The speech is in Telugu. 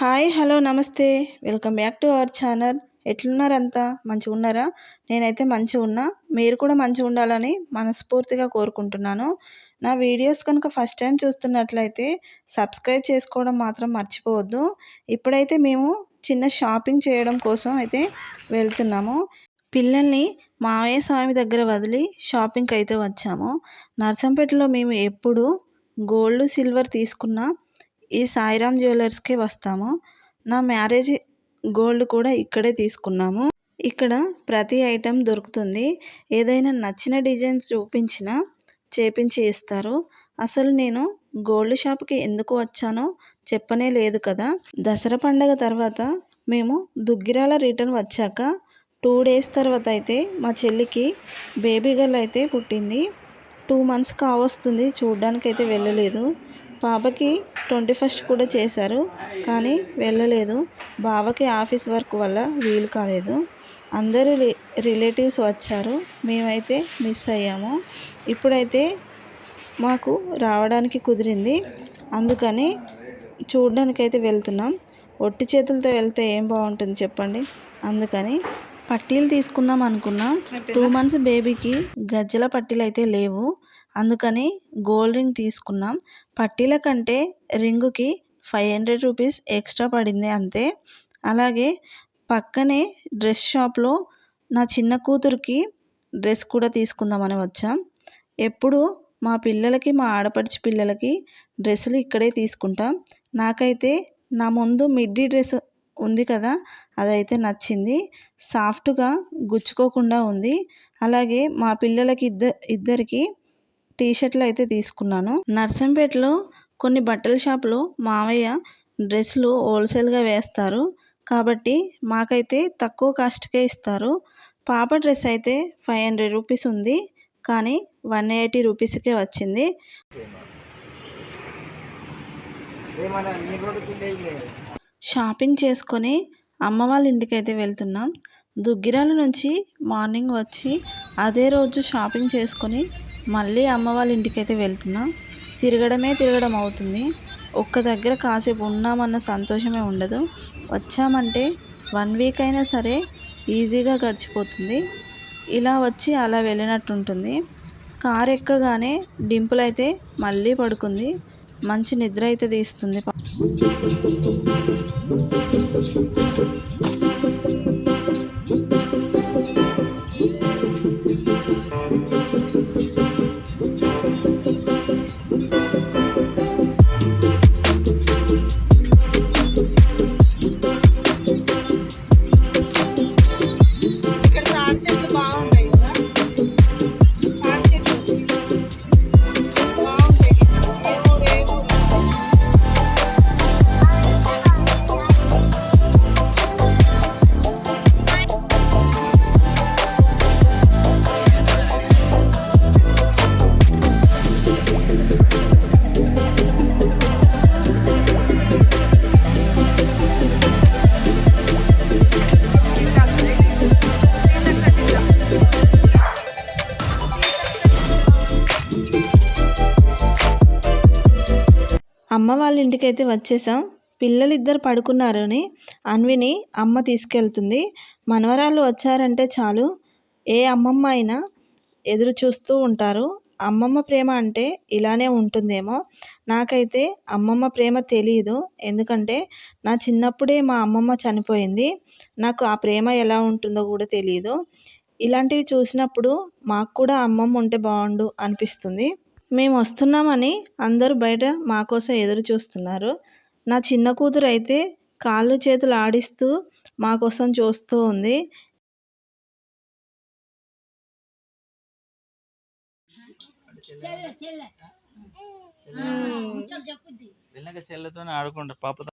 హాయ్ హలో నమస్తే. Welcome back to our channel. ఎట్లున్నారంతా? మంచిగా ఉన్నారా నేనైతే మంచిగా ఉన్నా మీరు కూడా మంచిగా ఉండాలని మనస్ఫూర్తిగా కోరుకుంటున్నాను. నా వీడియోస్ కనుక ఫస్ట్ టైం చూస్తున్నట్లయితే సబ్స్క్రైబ్ చేసుకోవడం మాత్రం మర్చిపోవద్దు. ఇప్పుడైతే మేము చిన్న షాపింగ్ చేయడం కోసం అయితే వెళ్తున్నాము. పిల్లల్ని మావయ్య స్వామి దగ్గర వదిలి షాపింగ్కి అయితే వచ్చాము. నర్సంపేటలో మేము ఎప్పుడు గోల్డ్ సిల్వర్ తీసుకున్న ఈ సాయిరామ్ జ్యువెలర్స్కి వస్తాము. నా మ్యారేజ్ గోల్డ్ కూడా ఇక్కడే తీసుకున్నాము. ఇక్కడ ప్రతి ఐటెం దొరుకుతుంది. ఏదైనా నచ్చిన డిజైన్స్ చూపించినా చేపించి ఇస్తారు. అసలు నేను గోల్డ్ షాప్కి ఎందుకు వచ్చానో చెప్పనే లేదు కదా. దసరా పండగ తర్వాత మేము దుగ్గిరాల రిటర్న్ వచ్చాక టూ డేస్ తర్వాత అయితే మా చెల్లికి బేబీ గర్ల్ అయితే పుట్టింది. టూ మంత్స్ కావస్తుంది. చూడ్డానికి అయితే వెళ్ళలేదు. పాపకి ట్వంటీ ఫస్ట్ కూడా చేశారు కానీ వెళ్ళలేదు. బావకి ఆఫీస్ వర్క్ వల్ల వీలు కాలేదు. అందరూ రిలేటివ్స్ వచ్చారు. మేమైతే మిస్ అయ్యాము. ఇప్పుడైతే మాకు రావడానికి కుదిరింది. అందుకని చూడడానికైతే వెళ్తున్నాం. ఒట్టి చేతులతో వెళ్తే ఏం బాగుంటుంది చెప్పండి? అందుకని పట్టీలు తీసుకుందాం అనుకున్నాం. టూ మంత్స్ బేబీకి గజ్జల పట్టీలు అయితే లేవు. అందుకని గోల్డ్ రింగ్ తీసుకున్నాం. పట్టీల కంటే రింగుకి ఫైవ్ హండ్రెడ్ రూపీస్ ఎక్స్ట్రా పడింది అంతే. అలాగే పక్కనే డ్రెస్ షాప్లో నా చిన్న కూతురికి డ్రెస్ కూడా తీసుకుందామని వచ్చాం. ఎప్పుడు మా పిల్లలకి మా ఆడపడిచి పిల్లలకి డ్రెస్సులు ఇక్కడే తీసుకుంటాం. నాకైతే నా ముందు మిడ్డీ డ్రెస్ ఉంది కదా అదైతే నచ్చింది. సాఫ్ట్గా గుచ్చుకోకుండా ఉంది. అలాగే మా పిల్లలకి ఇద్దరు ఇద్దరికి టీషర్ట్లు అయితే తీసుకున్నాను. నర్సంపేటలో కొన్ని బట్టల షాపులో మావయ్య డ్రెస్సులు హోల్సేల్గా వేస్తారు. కాబట్టి మాకైతే తక్కువ కాస్ట్కే ఇస్తారు. పాప డ్రెస్ అయితే ఫైవ్ హండ్రెడ్ రూపీస్ ఉంది. కానీ వన్ ఎయిటీ రూపీస్కే వచ్చింది. షాపింగ్ చేసుకొని అమ్మ వాళ్ళ ఇంటికి అయితే వెళ్తున్నాం. దుగ్గిరాల నుంచి మార్నింగ్ వచ్చి అదే రోజు షాపింగ్ చేసుకొని మళ్ళీ అమ్మ వాళ్ళ ఇంటికి అయితే వెళ్తున్నాం. తిరగడమే తిరగడం అవుతుంది. ఒక్క దగ్గర కాసేపు ఉన్నామన్న సంతోషమే ఉండదు. వచ్చామంటే వన్ వీక్ అయినా సరే ఈజీగా గడిచిపోతుంది. ఇలా వచ్చి అలా వెళ్ళినట్టు ఉంటుంది ఎక్కగానే డింపుల్ అయితే మళ్ళీ పడుకుంది. మంచి నిద్ర అయితే తీస్తుంది. అమ్మ వాళ్ళ ఇంటికైతే వచ్చేసాం. పిల్లలిద్దరు పడుకున్నారని అన్విని అమ్మ తీసుకెళ్తుంది. మనవరాళ్ళు వచ్చారంటే చాలు. ఏ అమ్మమ్మ అయినా ఎదురు చూస్తూ ఉంటారు. అమ్మమ్మ ప్రేమ అంటే ఇలానే ఉంటుందేమో. నాకైతే అమ్మమ్మ ప్రేమ తెలియదు ఎందుకంటే నా చిన్నప్పుడే మా అమ్మమ్మ చనిపోయింది. నాకు ఆ ప్రేమ ఎలా ఉంటుందో కూడా తెలియదు ఇలాంటివి చూసినప్పుడు మాకు కూడా అమ్మమ్మ ఉంటే బాగుండు అనిపిస్తుంది. మేము వస్తున్నామని అందరూ బయట మా కోసం ఎదురు చూస్తున్నారు. నా చిన్న కూతురు అయితే కాళ్ళు చేతులు ఆడిస్తూ మా కోసం చూస్తూ ఉంది. చెల్లెతో ఆడుకుంటా పాపతో